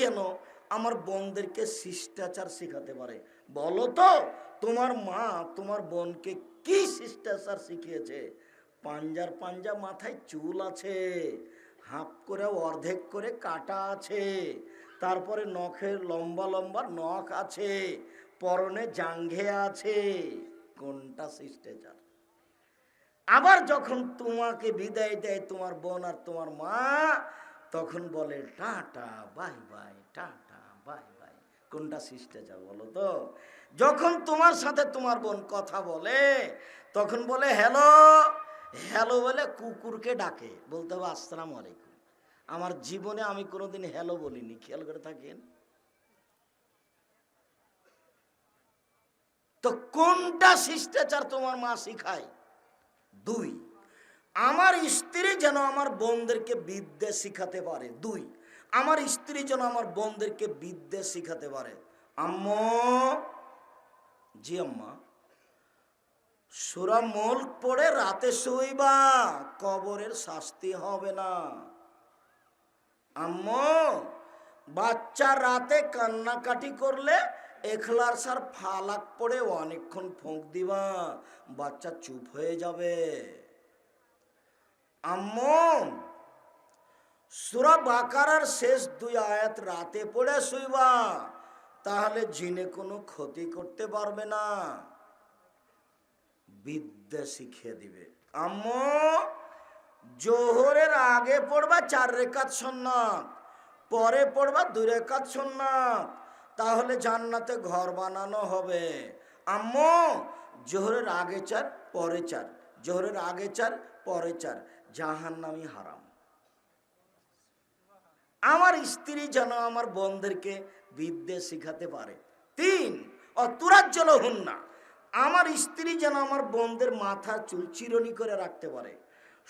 যেন আমার বোনদেরকে শিষ্টাচার শেখাতে পারে। বলো তো, তোমার মা তোমার বোনকে কি শিষ্টাচার শিখিয়েছে? পাঞ্জার পাঞ্জা মাথায় চুল আছে, হাফ করে অর্ধেক করে কাটা আছে, তারপরে নখের লম্বা লম্বা নখ আছে, পরনে জাঙ্ঘে আছে। কোনটা শিষ্টাচার? আবার যখন তোমাকে বিদায় দেয় তোমার বোন আর তোমার মা তখন বলে, tata, bye bye, tata, bye bye. কোনটা শিষ্টাচার বলো তো? যখন তোমার সাথে তোমার বোন কথা বলে, তখন বলে, হ্যালো হ্যালো বলে কুকুরকে ডাকে। বলতে হবে, আসসালামু আলাইকুম। আমার জীবনে আমি কোনোদিন হ্যালো বলিনি। খেয়াল করে থাকেন। তো কোনটা শিষ্টাচার তোমার মা শিখায়? দুই। আমার স্ত্রী যেন আমার বোনদেরকে বিদ্যা শিখাতে পারে। দুই, আমার স্ত্রী যেন আমার বোনদেরকে বিদ্যা শিখাতে পারে। আম্মা, জি আম্মা, সুরা মুল্ক পড়ে রাতে শুইবা, কবরের শাস্তি হবে না। আম্মু, বাচ্চা রাতে কান্নাকাটি করলে এখলার সার ফালাক পড়ে অনেকক্ষণ ফোঁক দিবা, বাচ্চা চুপ হয়ে যাবে। আম্মু সুরা বাকারার শেষ দুই আয়াত রাতে পড়ে শুইবা, তাহলে জিনে কোনো ক্ষতি করতে পারবে না। বিদ্যা শিখিয়ে দিবে। আম্মু, জোহরের আগে পড়বা চার রেখাত সন্ন্যাত পরে পড়বা দুই রেখাত সন্ন্যাত তাহলে জান্নাতে ঘর বানানো হবে। আম্মু, জোহরের আগে চার, পরে চার, জোহরের আগে চার, পরে চার। জাহান্নামি হারাম। আমার স্ত্রী যেন আমার বোনদেরকে বিদ্যে শিখাতে পারে। তিন অতুরাজ্জল হন না আমার স্ত্রী যেন আমার বোনদের মাথা চুল চিরনি করে রাখতে পারে।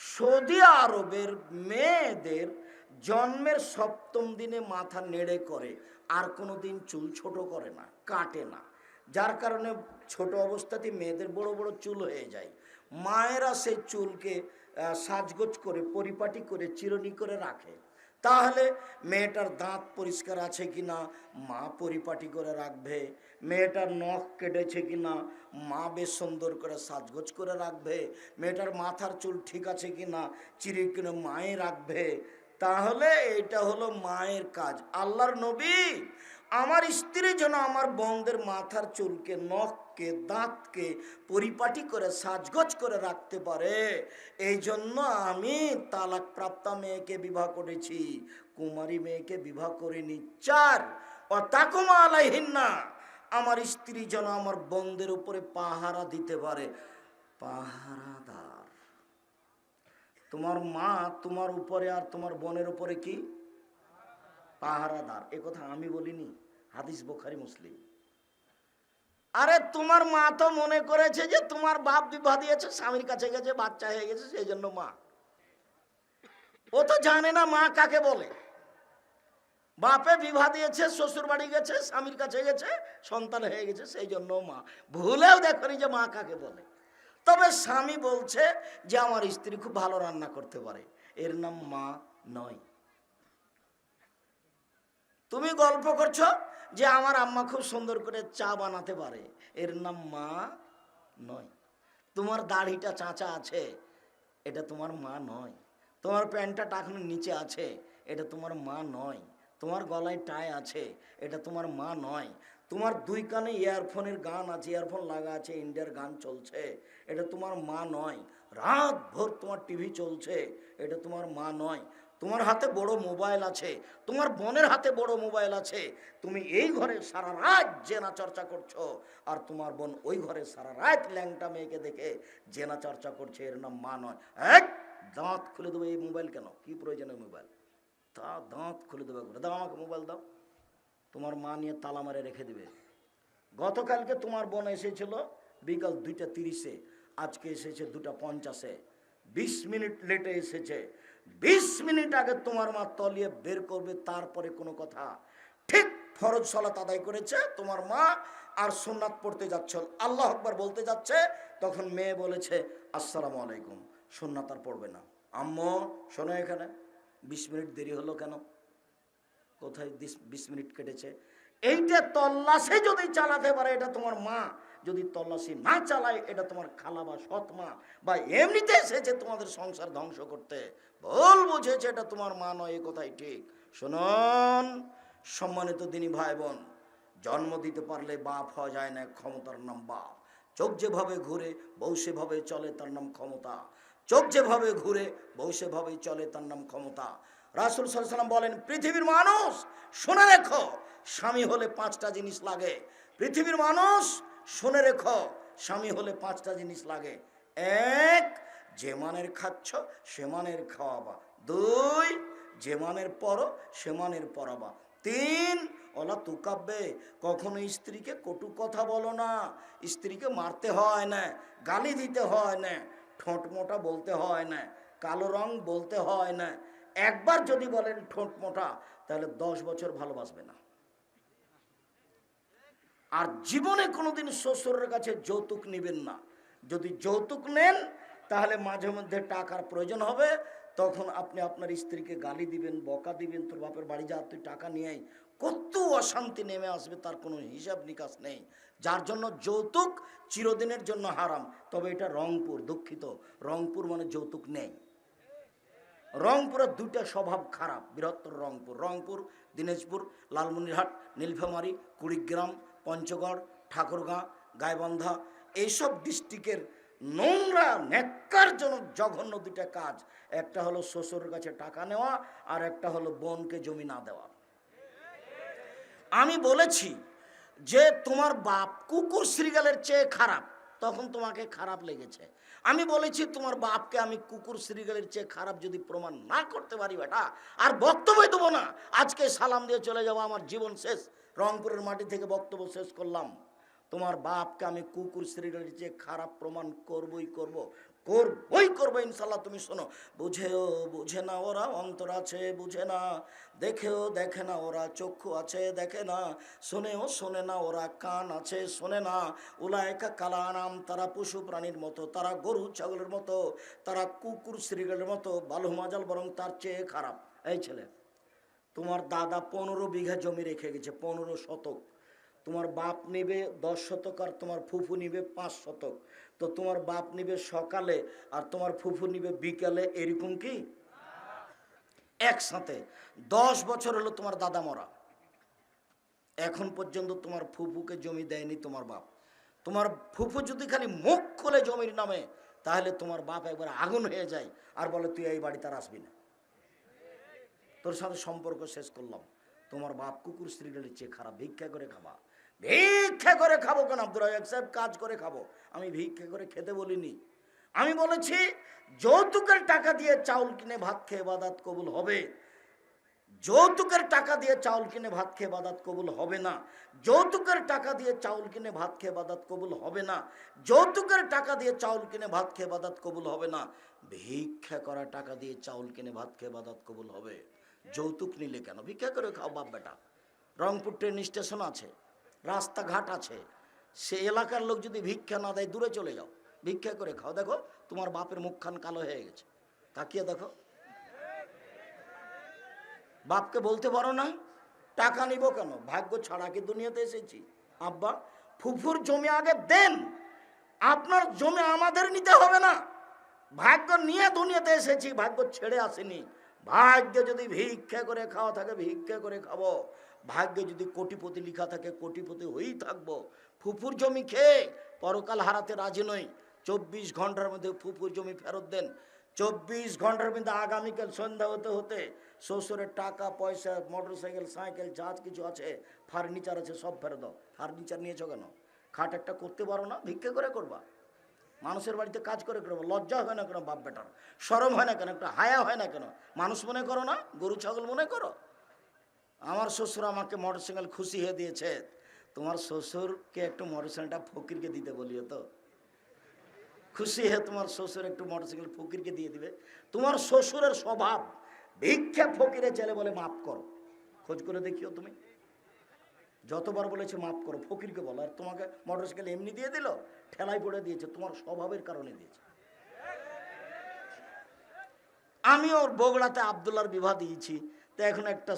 সৌদি আরবের মেয়েদের জন্মের সপ্তম দিনে মাথা নেড়ে করে, আর কোনো দিন চুল ছোট করে না, কাটে না। যার কারণে ছোট অবস্থাতেই মেয়েদের বড় বড় চুল হয়ে যায়। মায়েরা সেই চুলকে সাজগোজ করে, পরিপাটি করে, চিরনি করে রাখে। তাহলে মেয়েটার দাঁত পরিষ্কার আছে কি না মা পরিপাটি করে রাখবে। মেয়েটার নখ কেটেছে কি না মা বেশ সুন্দর করে সাজগোজ করে রাখবে। মেয়েটার মাথার চুল ঠিক আছে কি না চিরি কিনে মায়ে রাখবে। তাহলে এটা হলো মায়ের কাজ। আল্লাহর নবী আমার স্ত্রী যেন আমার বোনদের মাথার চুলকে, নখকে, দাঁতকে পরিপাটি করে, সাজগোজ করে রাখতে পারে। এই জন্য আমি তালাক প্রাপ্তা মেয়েকে বিবাহ করেছি, কুমারী মেয়েকে বিবাহ করিনি। চার ও তাকুমা আলাইহিন্না, আমার স্ত্রী যেন আমার বোনদের উপরে পাহারা দিতে পারে। পাহারাদার। তোমার মা তোমার উপরে আর তোমার বোনের উপরে কি? পাহারাদার, এ কথা আমি বলিনি, হাদিস বোখারি মুসলিম। আরে তোমার মা তো মনে করেছে যে তোমার বাপ বিবাহ দিয়েছে, স্বামীর কাছে গেছে, বাচ্চা হয়ে গেছে, সেই জন্য মা। ও তো জানে না মা কাকে বলে। বাপে বিবাহ দিয়েছে শ্বশুর বাড়ি গেছে, স্বামীর কাছে গেছে, সন্তান হয়ে গেছে, সেই জন্য মা। ভুলেও দেখনি যে মা কাকে বলে। তবে স্বামী বলছে যে আমার স্ত্রী খুব ভালো রান্না করতে পারে। এর নাম মা নয়। তুমি গল্প করছ যে আমার আম্মা খুব সুন্দর করে চা বানাতে পারে। এর নাম মা নয়। তোমার দাড়িটা চাঁচা আছে, এটা তোমার মা নয়। তোমার প্যান্টটা টাকানোর নিচে আছে, এটা তোমার মা নয়। তোমার গলায় টাই আছে, এটা তোমার মা নয়। তোমার দুই কানে ইয়ারফোনের গান আছে ইয়ারফোন লাগা আছে ইন্ডিয়ার গান চলছে, এটা তোমার মা নয়। রাত ভোর তোমার টিভি চলছে, এটা তোমার মা নয়। তোমার হাতে বড় মোবাইল আছে, তোমার বোনের হাতে বড় মোবাইল আছে, তুমি এই ঘরে সারা রাত জেনা চর্চা করছ, আর তোমার বোন ওই ঘরে সারা রাত ল্যাংটা মেয়েকে দেখে জেনা চর্চা করছে, এর নাম মা নয়। এক দাঁত খুলে দেবো এই মোবাইল কেন? কি প্রয়োজনীয় মোবাইল? তা দাঁত খুলে দেবে করে দাও আমাকে মোবাইল দাও। তোমার মা নিয়ে তালা মারে রেখে দেবে। গতকালকে তোমার বোন এসেছিল বিকাল দুইটা তিরিশে, আজকে এসেছে দুটা পঞ্চাশে। বিশ মিনিট লেটে এসেছে। বিশ মিনিট আগে তোমার মা তলিয়ে বের করবে, তারপরে কোনো কথা। ঠিক ফরজ সলাত আদায় করেছে তোমার মা, আর সোননাথ পড়তে যাচ্ছ। আল্লাহ আকবার বলতে যাচ্ছে, তখন মেয়ে বলেছে, আসসালামু আলাইকুম। সোননাথ আর পড়বে না। আম্মু, শোনো এখানে, বিশ মিনিট দেরি হলো কেন? কোথায় বিশ মিনিট কেটেছে? এইটা তল্লাশে যদি চালাতে পারে, এটা তোমার মা। যদি তল্লাশি না চালায়, এটা তোমার খালা বা সৎ মা, বা এমনিতে এসেছে তোমাদের সংসার ধ্বংস করতে, ভুল বুঝেছে, এটা তোমার মা নয় এ কথাই ঠিক। শুনুন, সম্মানিত দিনী ভাই বোন জন্ম দিতে পারলে বাপ হওয়া যায় না, ক্ষমতার নাম বাপ। চোখ যেভাবে ঘুরে বউ সেভাবে চলে, তার নাম ক্ষমতা। চোখ যেভাবে ঘুরে বউ সেভাবে চলে, তার নাম ক্ষমতা। রাসুল সাল্লাম বলেন, পৃথিবীর মানুষ, শুনে রেখো, স্বামী হলে পাঁচটা জিনিস লাগে। পৃথিবীর মানুষ শুনে রেখো, স্বামী হলে পাঁচটা জিনিস লাগে। এক, যে মানের খাচ্ছ, সে মানের খাওয়াবা। দুই, যে মানের পর, সে মানের পরাবা। তিন, ওলা তুকাব্বে, কখনো স্ত্রীকে কটু কথা বলো না। স্ত্রীকে মারতে হয় না, গালি দিতে হয় না, ঠোঁট মোটা বলতে হয় না, কালো রং বলতে হয় না। একবার যদি বলেন ঠোঁট মোটা, তাহলে দশ বছর ভালোবাসবে না। আর জীবনে কোনোদিন শ্বশুরের কাছে যৌতুক নেবেন না। যদি যৌতুক নেন, তাহলে মাঝে মধ্যে টাকার প্রয়োজন হবে। তখন আপনি আপনার স্ত্রীকে গালি দিবেন, বকা দিবেন, তোর বাপের বাড়ি যা, তুই টাকা নিয়ে আয়। কত অশান্তি নেমে আসবে, তার কোনো হিসাব নিকাশ নেই। যার জন্য যৌতুক চিরদিনের জন্য হারাম। তবে এটা রংপুর, দুঃখিত। রংপুর মানে যৌতুক নেই। রংপুরের দুইটা স্বভাব খারাপ। বৃহত্তর রংপুর রংপুর, দিনাজপুর, লালমনিরহাট, নীলফামারী, কুড়িগ্রাম পঞ্চগড়, ঠাকুরগাঁ গায়বন্ধা এইসব ডিস্ট্রিক্টের নোংরা ন্যাক্কারজনক জঘন্য দুটা কাজ। একটা হলো শ্বশুর কাছে টাকা নেওয়া আর একটা হলো বোনকে জমি না দেওয়া। আমি বলেছি যে তোমার বাপ কুকুর শ্রীগালের চেয়ে খারাপ। তখন তোমাকে খারাপ লেগেছে। আমি বলেছি, তোমার বাপকে আমি কুকুর শ্রীগালের চেয়ে খারাপ যদি প্রমাণ না করতে পারি বেটা, আর বক্তব্য দেবো না। আজকে সালাম দিয়ে চলে যাব, আমার জীবন শেষ। রংপুরের মাটি থেকে বক্তব্য শেষ করলাম। তোমার বাপকে আমি কুকুর শ্রীগালের চেয়ে খারাপ প্রমাণ করবই করব। করবই করব ইনশাল্লাহ তুমি শোনো, বুঝেও বুঝে না ওরা, অন্তর আছে, বুঝে না। দেখেও দেখে না ওরা, চক্ষু আছে, দেখে না। শোনেও শোনে না ওরা, কান আছে, শোনে না। উলায়কা কালা নাম তারা পশু প্রাণীর মতো, তারা গরু ছাগলের মতো, তারা কুকুর শ্রীগালের মতো, বালু মাজাল বরং তার চেয়ে খারাপ। এই ছেলে, তোমার দাদা পনেরো বিঘা জমি রেখে গেছে, পনেরো শতক। তোমার বাপ নেবে দশ শতক আর তোমার ফুফু নিবে পাঁচ শতক। তো তোমার বাপ নিবে সকালে আর তোমার ফুফু নিবে বিকালে, এরকম কি? একসাথে। দশ বছর হলো তোমার দাদা মরা। এখন পর্যন্ত তোমার ফুফুকে জমি দেয়নি তোমার বাপ। তোমার ফুফু যদি খালি মুখ খোলে জমির নামে, তাহলে তোমার বাপ একবার আগুন হয়ে যায় আর বলে, তুই এই বাড়িতে আর আসবি না। তোর সাথে সম্পর্ক শেষ করলাম। তোমার বাপ কুকুর স্ত্রীগুলির চেয়ে খারাপ, ভিক্ষা করে খাবা। ভিক্ষা করে খাব কেন আব্দুল রাজাক সাহেব? কাজ করে খাব। আমি ভিক্ষা করে খেতে বলিনি। আমি বলেছি, যৌতুকের টাকা দিয়ে চাউল কিনে ভাত খেয়ে বাদাত কবুল হবে। যৌতুকের টাকা দিয়ে চাউল কিনে ভাত খেয়ে বাদাত কবুল হবে না। যৌতুকের টাকা দিয়ে চাউল কিনে ভাত খেয়ে বাদাত কবুল হবে না। যৌতুকের টাকা দিয়ে চাউল কিনে ভাত খেয়ে বাদাত কবুল হবে না। ভিক্ষা করা টাকা দিয়ে চাউল কিনে ভাত খেয়ে বাদাত কবুল হবে। যৌতুক নিলে কেন? ভিক্ষা করে খাও, বাপ বেটা। রংপুর ট্রেন স্টেশন আছে। রাস্তাঘাট আছে। সে এলাকার লোক যদি ভিক্ষা না দেয়, দূরে চলে যাও। ভিক্ষা করে খাও। দেখো, তোমার বাপের মুখখান কালো হয়ে গেছে। তাকিয়ে দেখো। বাপকে বলতে পারো না, টাকা নিব কেন? ভাগ্য ছাড়া কি দুনিয়াতে এসেছি? আব্বা, ফুফুর জমি আগে দেন। আপনার জমি আমাদের নিতে হবে না। ভাগ্য নিয়ে দুনিয়াতে এসেছি, ভাগ্য ছেড়ে আসেনি। ভাগ্য যদি ভিক্ষা করে খাওয়া থাকে, ভিক্ষা করে খাব। ভাগ্যে যদি কোটিপতি লিখা থাকে, কোটিপতি হয়েই থাকব। ফুফুর জমি খেয়ে পরকাল হারাতে রাজি নই। চব্বিশ ঘণ্টার মধ্যে ফুফুর জমি ফেরত দেন। চব্বিশ ঘণ্টার মধ্যে আগামীকাল সন্ধ্যা হতে হতে শ্বশুরের টাকা, পয়সা মোটর সাইকেল সাইকেল যা কিছু আছে, ফার্নিচার আছে, সব ফেরত দাও। ফার্নিচার নিয়েছো কেন? খাট একটা করতে পারো না, ভিক্ষে করে করবা। মানুষের বাড়িতে কাজ করে করব, লজ্জা হয় না কেন বাপ বেটার? সরম হয় না কেন? একটা হায়া হয় না কেন? মানুষ মনে করো না, গরু, ছাগল মনে করো? আমার শ্বশুর আমাকে মোটর সাইকেল খুশি হয়ে দিয়েছে। তোমার শ্বশুরকে একটু মোটর সাইকেলটা ফকিরকে দিতে বলিও তো। খুশি হয়ে তোমার শ্বশুর একটু মোটরসাইকেল ফকিরকে দিয়ে দিবে। তোমার শ্বশুরের স্বভাব, ভিক্ষা ফকিরে চলে বলে মাফ করো। খোঁজ করে দেখিও তুমি। যতবার বলেছে মাফ করো, ফকিরকে বলো। আর তোমাকে মোটরসাইকেল এমনি দিয়ে দিল ঠেলাই পড়ে দিয়েছে, তোমার স্বভাবের কারণে দিয়েছে। আমি ওর বগড়াতে আবদুল্লার বিবাহ দিয়েছি। তো এখন একটা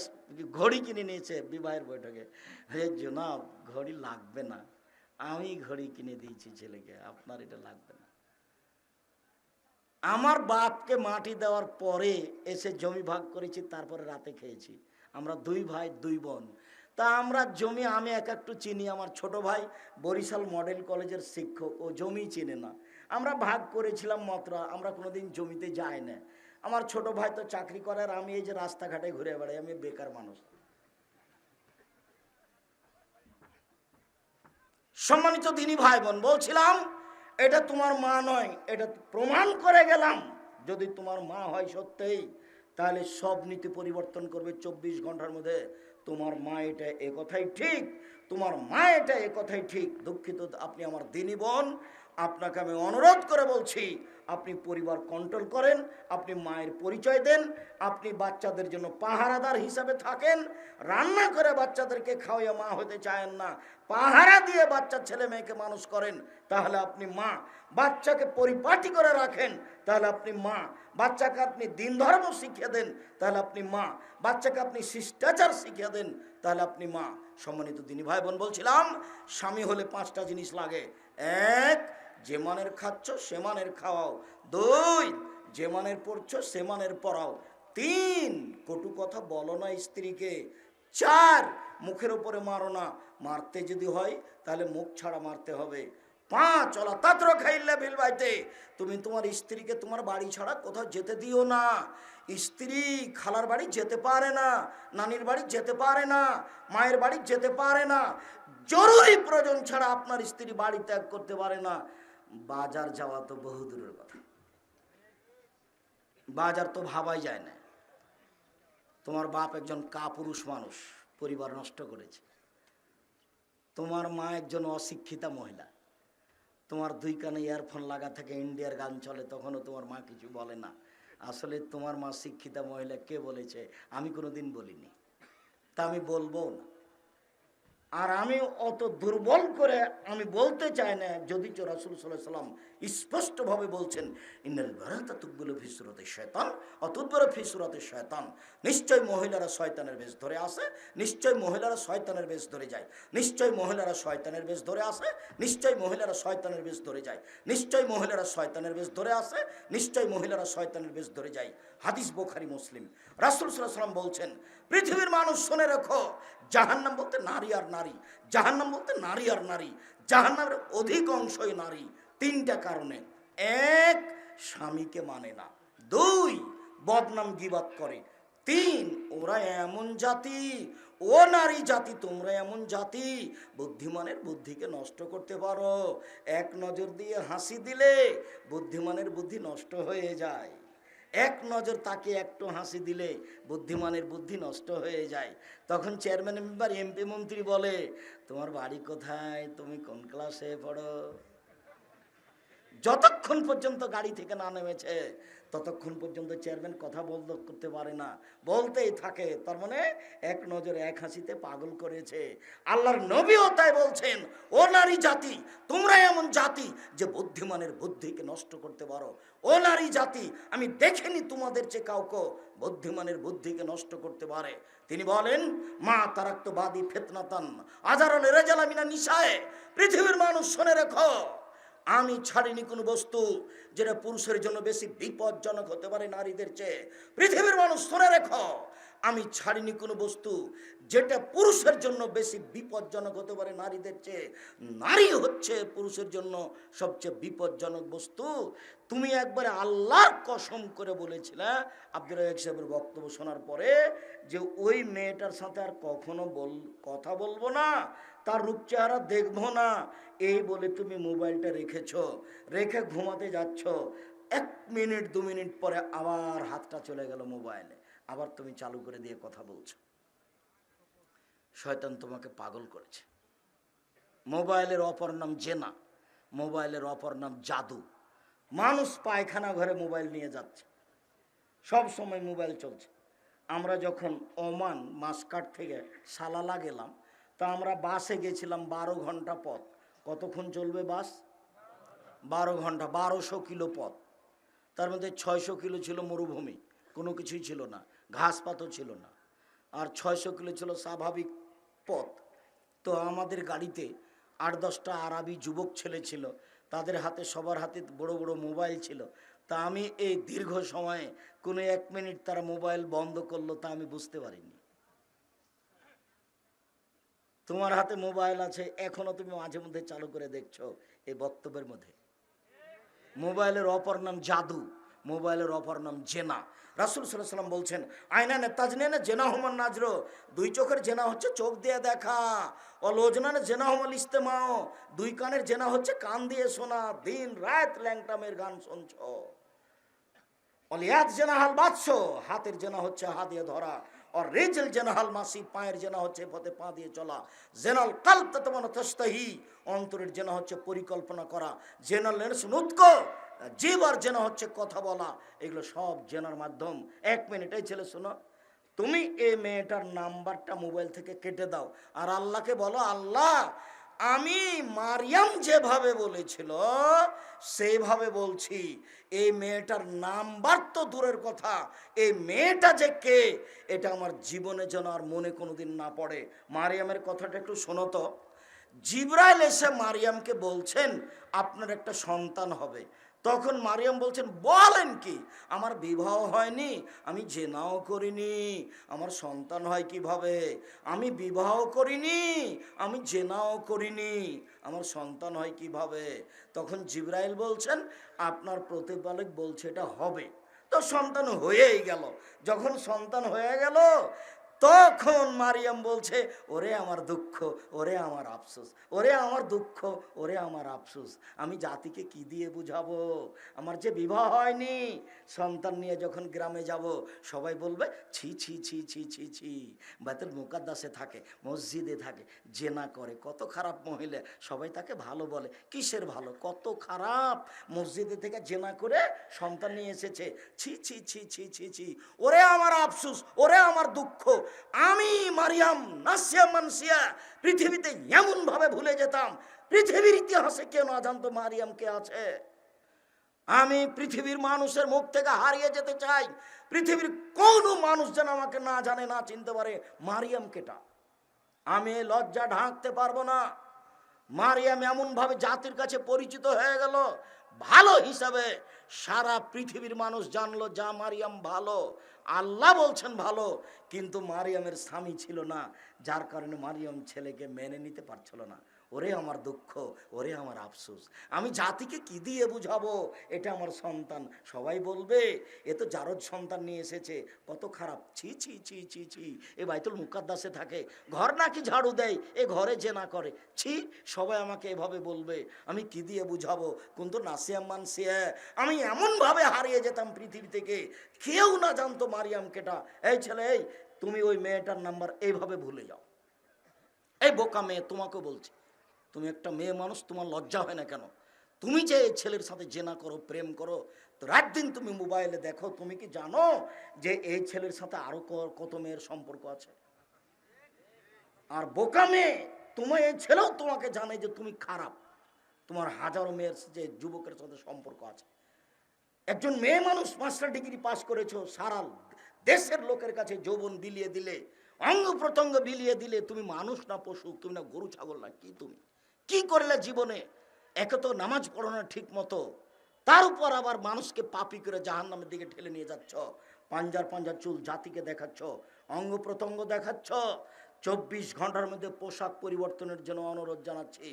ঘড়ি কিনে নিয়েছে বিবাহের বৈঠকে। হে জনাব, ঘড়ি লাগবে না। আমি ঘড়ি কিনে দিয়েছি ছেলেকে, আপনার এটা লাগবে না। আমার বাপকে মাটি দেওয়ার পরে এসে জমি ভাগ করেছি, তারপরে রাতে খেয়েছি। আমরা দুই ভাই, দুই বোন। তা আমরা জমি, আমি এক একটু চিনি। আমার ছোট ভাই বরিশাল মডেল কলেজের শিক্ষক, ও জমি চিনে না। আমরা ভাগ করেছিলাম মাত্র, আমরা কোনোদিন জমিতে যাই না। আমার ছোট ভাই তো চাকরি করে আর আমি এই যে রাস্তাঘাটে ঘুরে বেড়াই, আমি বেকার মানুষ। সম্মানিত দিনী ভাই বোন বলছিলাম, এটা তোমার মা নয়, এটা প্রমাণ করে গেলাম। যদি তোমার মা হয় সত্যিই, তাহলে সব নীতি পরিবর্তন করবে চব্বিশ ঘণ্টার মধ্যে। তোমার মা এটা এ কথাই ঠিক, তোমার মা এটা এ কথাই ঠিক। দুঃখিত আপনি আমার দিনী বোন, আপনাকে আমি অনুরোধ করে বলছি আপনি পরিবার কন্ট্রোল করেন, আপনি মায়ের পরিচয় দেন, আপনি বাচ্চাদের জন্য পাহারাদার হিসাবে থাকেন। রান্না করে বাচ্চাদেরকে খাওয়াইয়া মা হতে চায়েন না। পাহারা দিয়ে বাচ্চা ছেলে মেয়েকে মানুষ করেন, তাহলে আপনি মা। বাচ্চাকে পরিপাটি করে রাখেন, তাহলে আপনি মা। বাচ্চাকে আপনি দিন ধর্ম শিখিয়ে দেন, তাহলে আপনি মা। বাচ্চাকে আপনি শিষ্টাচার শিখিয়ে দেন, তাহলে আপনি মা। সম্মানিত দিনী ভাই বোন বলছিলাম, স্বামী হলে পাঁচটা জিনিস লাগে। এক যে মানের খাচ্ছ, সে মানের খাওয়াও। দুই, যে মানের পড়ছ, সে মানের পড়াও। তিন, কটু কথা বলো না স্ত্রীকে। চার, মুখের উপরে মারো না। মারতে যদি হয়, তাহলে মুখ ছাড়া মারতে হবে। পাঁচ অলা তাত্র খাইলে বিল বাইতে। তুমি তোমার স্ত্রীকে তোমার বাড়ি ছাড়া কোথাও যেতে দিও না। স্ত্রী খালার বাড়ি যেতে পারে না, নানির বাড়ি যেতে পারে না, মায়ের বাড়ি যেতে পারে না। জরুরি প্রয়োজন ছাড়া আপনার স্ত্রী বাড়ি ত্যাগ করতে পারে না। বাজার যাওয়া তো বহু দূরের কথা। বাজার তো ভাবাই যায় না। তোমার বাপ একজন কাপুরুষ মানুষ, পরিবার নষ্ট করেছে। তোমার মা একজন অশিক্ষিতা মহিলা। তোমার দুই কানে ইয়ারফোন লাগা থাকে, ইন্ডিয়ার গান চলে, তখনও তোমার মা কিছু বলে না। আসলে তোমার মা শিক্ষিতা মহিলা কে বলেছে, আমি কোনো দিন বলিনি। তা আমি বলব না। আর আমি অত দুর্বল করে আমি বলতে চাই না যদি রাসুল সাল্লাহ সাল্লাম স্পষ্টভাবে বলছেন, ইন্নাল বারাতা তুকবুল ফিসুরতে শয়তান অতুদ্বর ফিসুরতে শয়তান নিশ্চয় মহিলারা শয়তানের বেশ ধরে আসে নিশ্চয় মহিলারা শয়তানের বেশ ধরে যায়। নিশ্চয় মহিলারা শয়তানের বেশ ধরে আসে নিশ্চয় মহিলারা শয়তানের বেশ ধরে যায়। নিশ্চয় মহিলারা শয়তানের বেশ ধরে আসে নিশ্চয় মহিলারা শয়তানের বেশ ধরে যায়। হাদিস বোখারি, মুসলিম। রাসুল সাল্লাম বলছেন, পৃথিবীর মানুষ শুনে রেখো, জাহান্নাম বলতে নারী আর নারী, জাহান্নাম বলতে নারী আর নারী, জাহান্নামের অধিক অংশই নারী। তিনটা কারণে। এক, স্বামীকে মানে না। দুই, বদনাম গিবাত করে। তিন, ওরা এমন জাতি। ও নারী জাতি, তোমরা এমন জাতি। বুদ্ধিমানের বুদ্ধিকে নষ্ট করতে পারো। এক নজর দিয়ে হাসি দিলে বুদ্ধিমানের বুদ্ধি নষ্ট হয়ে যায়। এক নজর তাকে একটু হাসি দিলে বুদ্ধিমানের বুদ্ধি নষ্ট হয়ে যায়। তখন চেয়ারম্যান মেম্বার এমপি মন্ত্রী বলে, তোমার বাড়ি কোথায়? তুমি কোন ক্লাসে পড়ো? যতক্ষণ পর্যন্ত গাড়ি থেকে না নেমেছে, ততক্ষণ পর্যন্ত চেয়ারম্যান কথা বলতে করতে পারে না। বলতেই থাকে, তার মানে এক নজরে এক হাসিতে পাগল করেছে। আল্লাহর নবীও তাই বলছেন, ও নারী জাতি, তোমরা এমন জাতি যে বুদ্ধিমানের বুদ্ধিকে নষ্ট করতে পারো। ও নারী জাতি, আমি দেখিনি তোমাদের চেয়ে কাউকে বুদ্ধিমানের বুদ্ধিকে নষ্ট করতে পারে। তিনি বলেন, মা তারাক্তবাদী ফেতনাতান আজারলে রেজালামিনা নিশায় পৃথিবীর মানুষ শুনে রেখো। আমি ছাড়িনি কোনো বস্তু যেটা পুরুষের জন্য বেশি বিপজ্জনক হতে পারে নারীদের চেয়ে। পৃথিবীর মানুষ শুনে রেখো আমি ছাড়িনি কোনো বস্তু। যেটা পুরুষের জন্য বেশি বিপজ্জনক হতে পারে নারীদের চেয়ে। নারী হচ্ছে পুরুষের জন্য সবচেয়ে বিপজ্জনক বস্তু। তুমি একবারে আল্লাহর কসম করে বলেছিলে আব্দুল সাহেবের বক্তব্য শোনার পরে যে ওই মেয়েটার সাথে আর কখনো বল, কথা বলব না, তার রূপ চেহারা দেখব না। এই বলে তুমি মোবাইলটা রেখেছ, রেখে ঘুমাতে যাচ্ছ। এক মিনিট, দু মিনিট পরে আবার হাতটা চলে গেল মোবাইলে। আবার তুমি চালু করে দিয়ে কথা বলছো। শয়তান তোমাকে পাগল করেছে। মোবাইলের অপর নাম জেনা, মোবাইলের অপর নাম জাদু। মানুষ পায়খানা ঘরে মোবাইল নিয়ে যাচ্ছে। সব সময় মোবাইল চলছে। আমরা যখন ওমান মাসকাট থেকে সালালা গেলাম, তা আমরা বাসে গেছিলাম বারো ঘণ্টা পথ। কতক্ষণ চলবে বাস? বারো ঘণ্টা, বারোশো কিলো পথ। তার মধ্যে ছয়শো কিলো ছিল মরুভূমি, কোনো কিছুই ছিল না। ঘাস পাতও ছিল না। আর ছয়শো কিলো ছিল স্বাভাবিক পথ। তো আমাদের গাড়িতে আট দশটা আরবি যুবক ছেলে ছিল। তাদের হাতে, সবার হাতে বড় বড় মোবাইল ছিল। তা আমি এই দীর্ঘ সময়ে কোনো এক মিনিট তারা মোবাইল বন্ধ করল তা আমি বুঝতে পারিনি। তোমার হাতে মোবাইল আছে, এখনও তুমি মাঝে মধ্যে চালু করে দেখছ এই বক্তব্যের মধ্যে। মোবাইলের অপর নাম জাদু। মোবাইলের অপর নাম জেনা। রাসুল সাল্লাম বলছেন, আয়না নে তাজনে না জেনা হমান নাজরো। দুই চোখের জেনা হচ্ছে চোখ দিয়ে দেখা। ও লোজনা নে জেনা হমাল ইস্তেমাও দুই কানের জেনা হচ্ছে কান দিয়ে শোনা। দিন রাত ল্যাংটামের গান শুনছ। অলিয়াত জেনা হাল বাঁচছ হাতের জেনা হচ্ছে হাত দিয়ে ধরা। আর রেজেল জেনাহাল মাসি, পায়ের জেনা হচ্ছে পথে পা দিয়ে চলা। জেনাল কাল তোমার তস্তাহি অন্তরের জেনা হচ্ছে পরিকল্পনা করা। জেনাল লেন্স নুৎক জীবার জেনা হচ্ছে কথা বলা, এগুলো সব জেনার মাধ্যম। এক মিনিটেই ছেলে শোনো। তুমি এই মেয়েটার নাম্বারটা মোবাইল থেকে কেটে দাও আর আল্লাহকে বলো, আল্লাহ, আমি মারিয়াম যেভাবে বলেছিল, সেইভাবে বলছি। এই মেয়েটার নাম্বার তো দূরের কথা। এই মেয়েটা যে কে, এটা আমার জীবনে যেন আর মনে কোনোদিন না পড়ে। মারিয়ামের কথাটা একটু শোনো তো। জিব্রাইল এসে মারিয়ামকে বলছেন, আপনার একটা সন্তান হবে। তখন মারিয়াম বলছেন, বলেন কি, আমার বিবাহ হয়নি, আমি জেনাও করিনি, আমার সন্তান হয় কীভাবে? আমি বিবাহ করিনি, আমি জেনাও করিনি, আমার সন্তান হয় কীভাবে? তখন জিব্রাইল বলছেন, আপনার প্রতিপালক বলছে এটা হবে। তো সন্তান হয়েই গেল। যখন সন্তান হয়ে গেল তখন মারিয়াম বলছে, ওরে আমার দুঃখ, ওরে আমার আফসোস, ওরে আমার দুঃখ, ওরে আমার আফসোস। আমি জাতিকে কি দিয়ে বুঝাবো? আমার যে বিবাহ হয়নি, সন্তান নিয়ে যখন গ্রামে যাব, সবাই বলবে, ছি ছি ছি ছি ছি ছি। বাতের মুকাদ্দাসে থাকে, মসজিদে থাকে, জেনা করে, কত খারাপ মহিলা, সবাই তাকে ভালো বলে। কিসের ভালো? কত খারাপ মসজিদে থেকে জেনা করে সন্তান নিয়ে এসেছে। ছি ছি ছি ছি ছি ছি। ওরে আমার আফসুস, ওরে আমার দুঃখ আমি মারিয়াম নাসিয়া মানসিয়া পৃথিবীতে এমন ভাবে ভুলে যেতাম, পৃথিবীর ইতিহাসে কেন জানতো মারিয়াম কে আছে। আমি পৃথিবীর মানুষের মুখ থেকে হারিয়ে যেতে চাই, পৃথিবীর কোনো মানুষ যেন আমাকে না জানে, না চিনতে পারে মারিয়াম কেটা। আমি লজ্জা ঢাকতে পারব না। মারিয়াম এমনভাবে জাতির কাছে পরিচিত হয়ে গেল। ভালো হিসাবে সারা পৃথিবীর মানুষ জানলো যা মারিয়াম ভালো। আল্লাহ বলছেন ভালো, কিন্তু মারিয়ামের স্বামী ছিল না, যার কারণে মারিয়াম ছেলেকে মেনে নিতে পারছিল না। ওরে আমার দুঃখ, ওরে আমার আফসোস। আমি জাতিকে কি দিয়ে বুঝাবো? এটা আমার সন্তান। সবাই বলবে, এ তো জারদ সন্তান নিয়ে এসেছে। কত খারাপ। ছি ছি ছি ছি ছি। এ বাইতুল মুকাদ্দাসে থাকে। ঘর নাকি ঝাড়ু দেয়? এ ঘরে যে না করে। ছি, সবাই আমাকে এভাবে বলবে, আমি কি দিয়ে বুঝাবো? কিন্তু নাসিয়াম মানসিয়া আমি এমনভাবে হারিয়ে যেতাম পৃথিবী থেকে। কেউ না জানতো মারিয়াম কেটা। এই ছেলে, এই, তুমি ওই মেয়েটার নাম্বার এইভাবে ভুলে যাও। এই বোকা মেয়ে তোমাকে বলছি। তুমি একটা মেয়ে মানুষ, তোমার লজ্জা হয় না কেন? তুমি যে ছেলের সাথে জেনা করো, প্রেম করো, তো রাত দিন তুমি মোবাইলে দেখো, তুমি কি জানো যে এই ছেলের সাথে আরও কত মেয়ের সম্পর্ক আছে? আর বোকা মেয়ে, তোমার এই ছেলেও তোমাকে জানে যে তুমি খারাপ। তোমার হাজারো মেয়ের যে যুবকের সাথে সম্পর্ক আছে। একজন মেয়ে মানুষ মাস্টার ডিগ্রি পাশ করেছ, সারা দেশের লোকের কাছে যৌবন বিলিয়ে দিলে, অঙ্গ প্রত্যঙ্গ বিলিয়ে দিলে, তুমি মানুষ না পশু, তুমি না গরু, ছাগল না কি তুমি? কি করলে জীবনে? একে তো নামাজ পড়ো না ঠিক মতো। তার উপর আবার মানুষকে পাপি করে জাহান্নামের দিকে ঠেলে নিয়ে যাচ্ছ। পাঞ্জার পাঞ্জার চুল জাতিকে দেখাচ্ছ, অঙ্গ প্রত্যঙ্গ দেখাচ্ছ। চব্বিশ ঘণ্টার মধ্যে পোশাক পরিবর্তনের জন্য অনুরোধ জানাচ্ছি।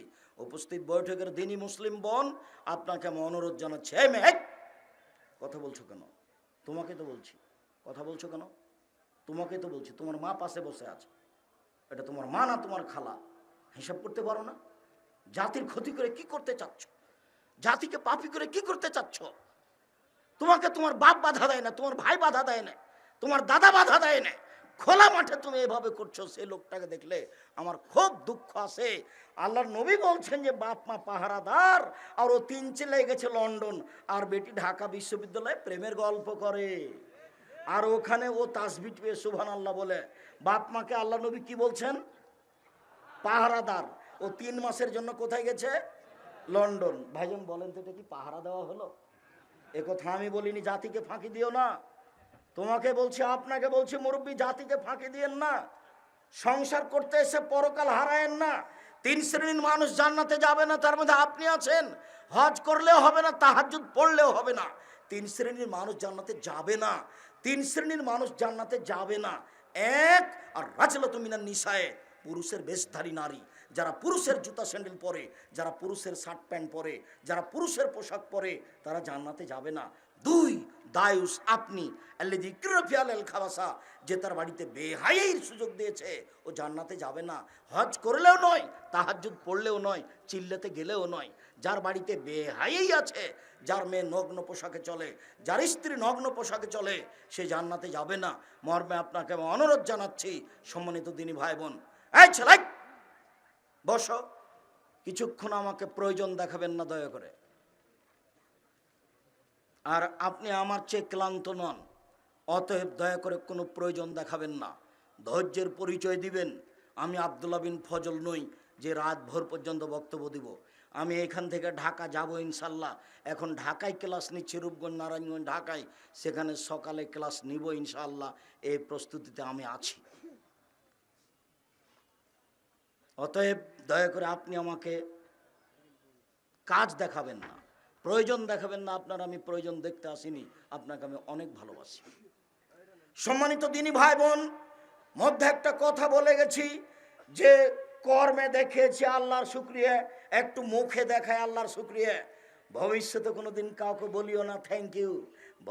উপস্থিত বৈঠকের দিনই মুসলিম বোন, আপনাকে আমি অনুরোধ জানাচ্ছি। এই মেয়ে কথা বলছো কেন? তোমাকে তো বলছি। কথা বলছো কেন? তোমাকে তো বলছি। তোমার মা পাশে বসে আছে। এটা তোমার মা না তোমার খালা? হিসাব করতে পারো না? জাতির ক্ষতি করে কি করতে চাচ্ছ? জাতিকে পাপি করে কি করতে চাচ্ছ? তোমাকে তোমার বাপ বাধা দেয় না, তোমার ভাই বাধা দেয় না, তোমার দাদা বাধা দেয় না। খোলা মাঠে তুমি এভাবে করছ সেই লোকটাকে দেখলে আমার খুব দুঃখ আসে আল্লাহর নবী বলছেন যে, বাপ মা পাহারাদার, আর ও তিন চেলে গেছে লন্ডন, আর বেটি ঢাকা বিশ্ববিদ্যালয়ে প্রেমের গল্প করে। আর ওখানে ও তাসবিট পেয়ে সুভান আল্লাহ বলে, বাপ মাকে আল্লাহ নবী কি বলছেন? পাহারাদার। ও তিন মাসের জন্য কোথায় গেছে? লন্ডন। ভাইজন, বলেন তো এটা কি পাহারা দেওয়া হলো? এ কথা আমি বলিনি, জাতিকে ফাঁকি দিও না। তোমাকে বলছি, আপনাকে বলছি, মুরব্বী, জাতিকে ফাঁকি দিয়েন না। সংসার করতে এসে পরকাল হারায়েন না। তিন শ্রেণির মানুষ জান্নাতে যাবে না, তার মধ্যে আপনি আছেন। হজ করলেও হবে না, তাহাজ্জুদ পড়লেও হবে না। তিন শ্রেণির মানুষ জান্নাতে যাবে না। তিন শ্রেণির মানুষ জান্নাতে যাবে না। এক, আর রাজলত মিনার নিশায় পুরুষের বেশধারী নারী। যারা পুরুষের জুতা স্যান্ডেল পরে, যারা পুরুষের শার্ট প্যান্ট পরে, যারা পুরুষের পোশাক পরে, তারা জান্নাতে যাবে না। দুই, দায়ুস আপনি খাবাসা, যে তার বাড়িতে বেহাইয়ের সুযোগ দিয়েছে, ও জান্নাতে যাবে না। হজ করলেও নয়, তাহাজ্জুদ পড়লেও নয়, চিল্লাতে গেলেও নয়। যার বাড়িতে বেহাইয়েই আছে, যার মেয়ে নগ্ন পোশাকে চলে, যার স্ত্রী নগ্ন পোশাকে চলে, সে জান্নাতে যাবে না। মর্মে আপনাকে অনুরোধ জানাচ্ছি, সম্মানিত দিনী ভাই বোন এই ছেলাই বসো, কিছুক্ষণ আমাকে প্রয়োজন দেখাবেন না দয়া করে। আর আপনি আমার চেয়ে ক্লান্ত নন, অতএব দয়া করে কোনো প্রয়োজন দেখাবেন না। ধৈর্যের পরিচয় দিবেন, আমি আবদুল্লা বিন ফজল নই, যে রাত ভোর পর্যন্ত বক্তব্য দিব। আমি এখান থেকে ঢাকা যাব ইনশাল্লাহ। এখন ঢাকায় ক্লাস নিচ্ছি রূপগঞ্জ, নারায়ণগঞ্জ, ঢাকায়। সেখানে সকালে ক্লাস নিব ইনশাল্লাহ। এই প্রস্তুতিতে আমি আছি। অতএব দয়া করে আপনি আমাকে কাজ দেখাবেন না, প্রয়োজন দেখাবেন না। আপনার আমি প্রয়োজন দেখতে আসিনি, আপনাকে আমি অনেক ভালোবাসি। সম্মানিত দিনী ভাই বোন মধ্যে একটা কথা বলে গেছি, যে কর্মে দেখিয়েছি আল্লাহর শুক্রিয়া, একটু মুখে দেখায় আল্লাহর শুক্রিয়া। ভবিষ্যতে কোনো দিন কাউকে বলিও না থ্যাংক ইউ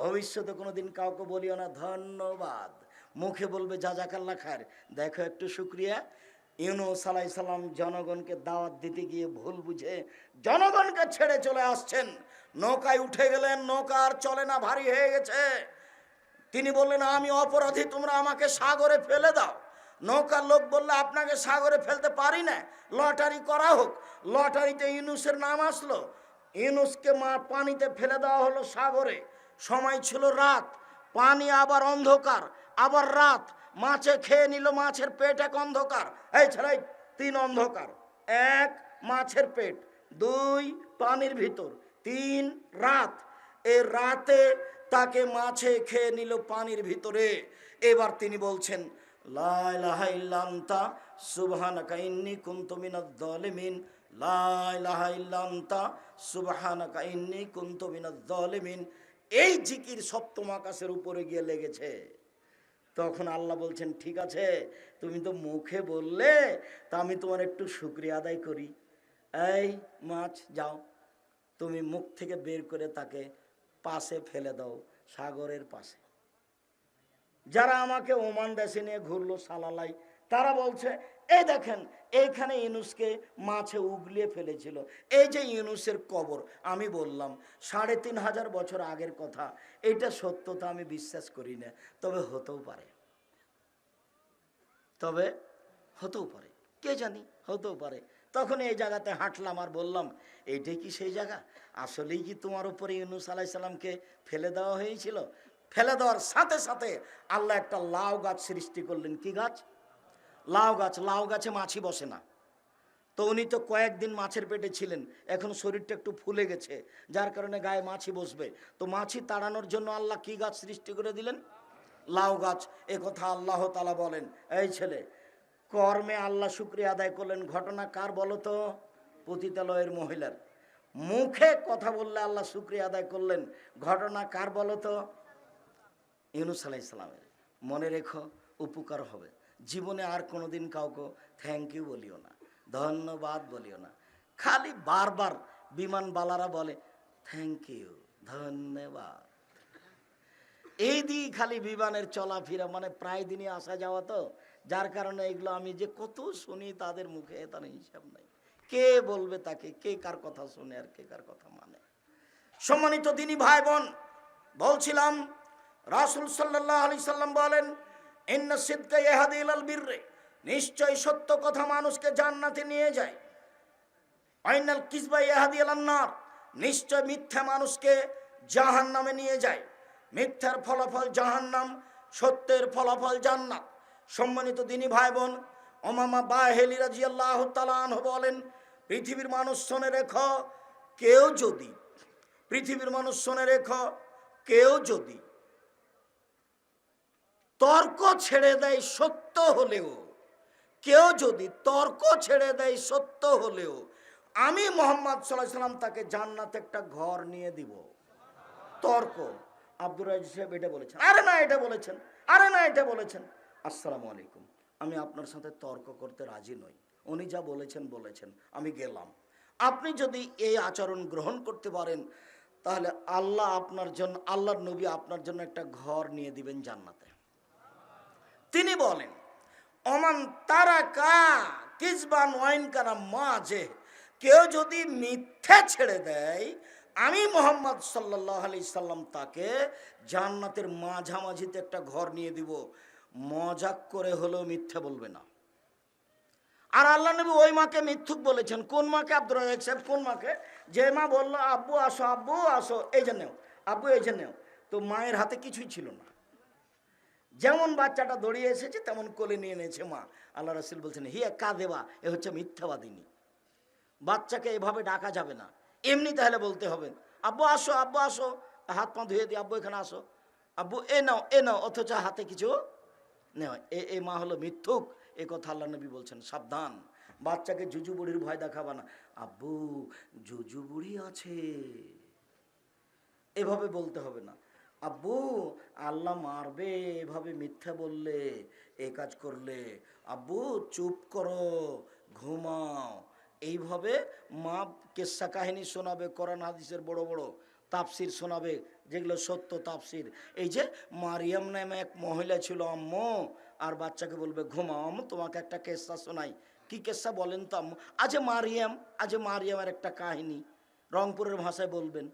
ভবিষ্যতে কোনো দিন কাউকে বলিও না, ধন্যবাদ। মুখে বলবে যা জাকাল্লা খার দেখো একটু শুক্রিয়া। ইউনুস আলাই সালাম জনগণকে দাওয়াত দিতে গিয়ে ভুল বুঝে জনগণকে ছেড়ে চলে আসছেন। নৌকায় উঠে গেলেন, নৌকা আর চলে না, ভারী হয়ে গেছে। তিনি বললেন, আমি অপরাধী, তোমরা আমাকে সাগরে ফেলে দাও। নৌকার লোক বললে, আপনাকে সাগরে ফেলতে পারি না, লটারি করা হোক। লটারিতে ইউনুসের নাম আসলো। ইউনুসকে মা, পানিতে ফেলে দেওয়া হলো সাগরে। সময় ছিল রাত, পানি আবার অন্ধকার, আবার রাত। মাছে খেয়ে নিল, মাছের পেট এক অন্ধকার। এই ছাড়াই তিন অন্ধকার। এক, মাছের পেট। দুই, পানির ভিতর। তিন, রাত। এ রাতে তাকে মাছে খেয়ে নিল পানির ভিতরে। এবার তিনি বলছেন, লা ইলাহা ইল্লা আনতা সুবহানাকা ইন্নী কুনতু মিনাজ জালিমিন লা ইলাহা ইল্লা আনতা সুবহানাকা ইন্নী কুনতু মিনাজ জালিমিন এই জিকির সপ্তম আকাশের উপরে গিয়ে লেগেছে। তখন আল্লাহ বলছেন, ঠিক আছে, তুমি তো মুখে বললে, তা আমি তোমার একটু শুক্রিয়া আদায় করি। এই মাছ, যাও। তুমি মুখ থেকে বের করে তাকে পাশে ফেলে দাও, সাগরের পাশে। যারা আমাকে ওমান দেশে নিয়ে ঘুরলো, সালালাই, তারা বলছে এই দেখেন, এইখানে ইউনুসকে মাছে উগলিয়ে ফেলেছিল। এই যে ইউনুসের কবর, আমি বললাম, সাড়ে তিন হাজার বছর আগের কথা, এটা সত্যতা আমি বিশ্বাস করি না, তবে হতেও পারে। তবে হতেও পারে, কে জানি, হতেও পারে। তখন এই জায়গাতে হাঁটলাম আর বললাম এইটাই কি সেই জায়গা? আসলেই কি তোমার উপরে ইউনুস আলাই সাল্লামকে ফেলে দেওয়া হয়েছিল? ফেলে দেওয়ার সাথে সাথে আল্লাহ একটা লাউ গাছ সৃষ্টি করলেন। কি গাছ? লাউ গাছ, লাউ গাছে মাছি বসে না। তো উনি তো কয়েকদিন মাছের পেটে ছিলেন, এখন শরীরটা একটু ফুলে গেছে, যার কারণে গায়ে মাছি বসবে। তো মাছি তাড়ানোর জন্য আল্লাহ কি গাছ সৃষ্টি করে দিলেন? লাউ গাছ, এ কথা আল্লাহ তালা বলেন। এই ছেলে, কর্মে আল্লাহ শুক্রিয়া আদায় করলেন, ঘটনা কার বলো তো? পতিতালয়ের মহিলার। মুখে কথা বললে আল্লাহ শুক্রিয়া আদায় করলেন, ঘটনা কার বলো তো? ইউনুস আলাহ মনে রেখো, উপকার হবে। জীবনে আর কোনোদিন কাউকে থ্যাংক ইউ বলিও না, ধন্যবাদ বলিও না। খালি বারবার বিমানবালারা বলে থ্যাংক ইউ ধন্যবাদ। এই দিই খালি বিমানের চলাফেরা মানে প্রায় দিনই আসা যাওয়া তো। যার কারণে এগুলো আমি যে কত শুনি তাদের মুখে তার হিসাব নাই। কে বলবে তাকে? কে কার কথা শুনে আর কে কার কথা মানে? সম্মানিত দিনী ভাই বোন, বলছিলাম, রাসুল সাল্লাহ আলি সাল্লাম বলেন ইহাদি বীররে, নিশ্চয় সত্য কথা মানুষকে জান্নাতে নিয়ে যায়। আইনাল কিসবা ইহাদি আলান্নার নিশ্চয় মিথ্যা মানুষকে জাহান নামে নিয়ে যায়। মিথ্যার ফলাফল জাহান্নাম, সত্যের ফলাফল জান্নাত। সম্মানিত দিনী ভাই বোন ওমামা বাহেলি রাজি আল্লাহ তালাহ বলেন, পৃথিবীর মানুষ শোনে রেখ, কেউ যদি, পৃথিবীর মানুষ শোনে রেখ, কেউ যদি তর্ক ছেড়ে দেয় সত্য হলেও, কেউ যদি তর্ক ছেড়ে দেয় সত্য হলেও, আমি মোহাম্মদ সাল্লাহ সাল্লাম তাকে জান্নাতে একটা ঘর নিয়ে দিব। তর্ক। আব্দুর সাহেব এটা বলেছেন। আরে না, এটা বলেছেন। আরে না, এটা বলেছেন। আসসালামু আলাইকুম। আমি আপনার সাথে তর্ক করতে রাজি নই। উনি যা বলেছেন বলেছেন। আমি গেলাম। আপনি যদি এই আচরণ গ্রহণ করতে পারেন, তাহলে আল্লাহ আপনার জন্য, আল্লাহর নবী আপনার জন্য একটা ঘর নিয়ে দিবেন জান্নাতে। তিনি বলেন, অমান তারা কা কিসবান ওয়াইন কানা মাঝে, কেউ যদি মিথ্যে ছেড়ে দেয়, আমি মোহাম্মদ সাল্লাহ আলি সাল্লাম তাকে জান্নাতের মাঝামাঝিতে একটা ঘর নিয়ে দিব। মজাক করে হলেও মিথ্যা বলবে না। আর আল্লাহ নবী ওই মাকে মিথ্যুক বলেছেন। কোন মাকে? আব্দুর রাজাক সাহেব, কোন মাকে? যে মা বলল, আব্বু, আসো আব্বু, আসো, এই যে নেও, আব্বু, এই যে নেও। তো মায়ের হাতে কিছুই ছিল না। যেমন বাচ্চাটা দড়িয়ে এসেছে, তেমন কোলে নিয়ে নিয়েছে মা। আল্লাহ রাসুল বলছেন হিয়া দেবা এ হচ্ছে মিথ্যাবাদিনী। বাচ্চাকে এভাবে ডাকা যাবে না। এমনি তাহলে বলতে হবে, আব্বু, আসো আব্বু, আসো। হাত পা ধুয়ে দিই আব্বু, এখানে আসো। আব্বু, এ নাও এ নাও, অথচ হাতে কিছু নেওয়া এ এ মা হলো মিথ্যুক। এ কথা আল্লাহ নবী বলছেন, সাবধান। বাচ্চাকে জুজু বুড়ির ভয় দেখাবা না। আব্বু, জুজু বুড়ি আছে। এভাবে বলতে হবে না। আব্বু, আল্লাহ মারবে, এভাবে মিথ্যা বললে, এ কাজ করলে। আব্বু, চুপ করো, ঘুমাও। এইভাবে মা কেসা কাহিনী শোনাবে, কোরআন হাদিসের বড় বড় তাপসির শোনাবে, যেগুলো সত্য তাপসির এই যে মারিয়াম নামে এক মহিলা ছিল, আম্মু, আর বাচ্চাকে বলবে, ঘুমাও আম্মু, তোমাকে একটা কেসা শোনাই। কি কেসা বলেন তো আম্মু? আজে মারিয়াম, আজে মারিয়ামের একটা কাহিনী, রংপুরের ভাষায় বলবেন।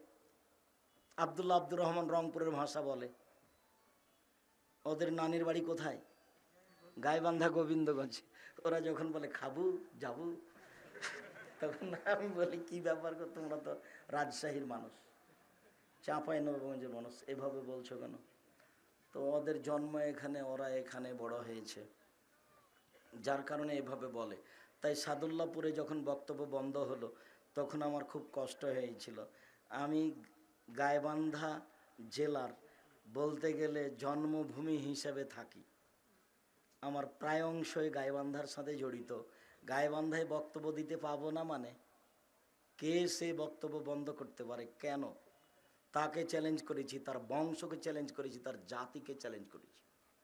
আবদুল্লাহ আব্দুর রহমান রংপুরের ভাষা বলে। ওদের নানির বাড়ি কোথায়? গাইবান্ধা গোবিন্দগঞ্জ। ওরা যখন বলে, খাবু, যাবু? তখন আমি বলি, কি ব্যাপার গো, তোমরা তো রাজশাহীর মানুষ। চাঁপাই নবগঞ্জের মানুষ, এভাবে বলছো কেন? তো ওদের জন্ম এখানে, ওরা এখানে বড় হয়েছে। যার কারণে এভাবে বলে। তাই সাদুল্লাপুরে যখন বক্তব্য বন্ধ হলো, তখন আমার খুব কষ্ট হয়েছিল। আমি গাইবান্ধা জেলার বলতে গেলে জন্মভূমি হিসেবে থাকি। আমার প্রায় অংশই গাইবান্ধার সাথে জড়িত। গাইবান্ধায় বক্তব্য দিতে পাবো না মানে? কে সে বক্তব্য বন্ধ করতে পারে? কেন? তাকে চ্যালেঞ্জ করেছি, তার বংশকে চ্যালেঞ্জ করেছি, তার জাতিকে চ্যালেঞ্জ করেছি।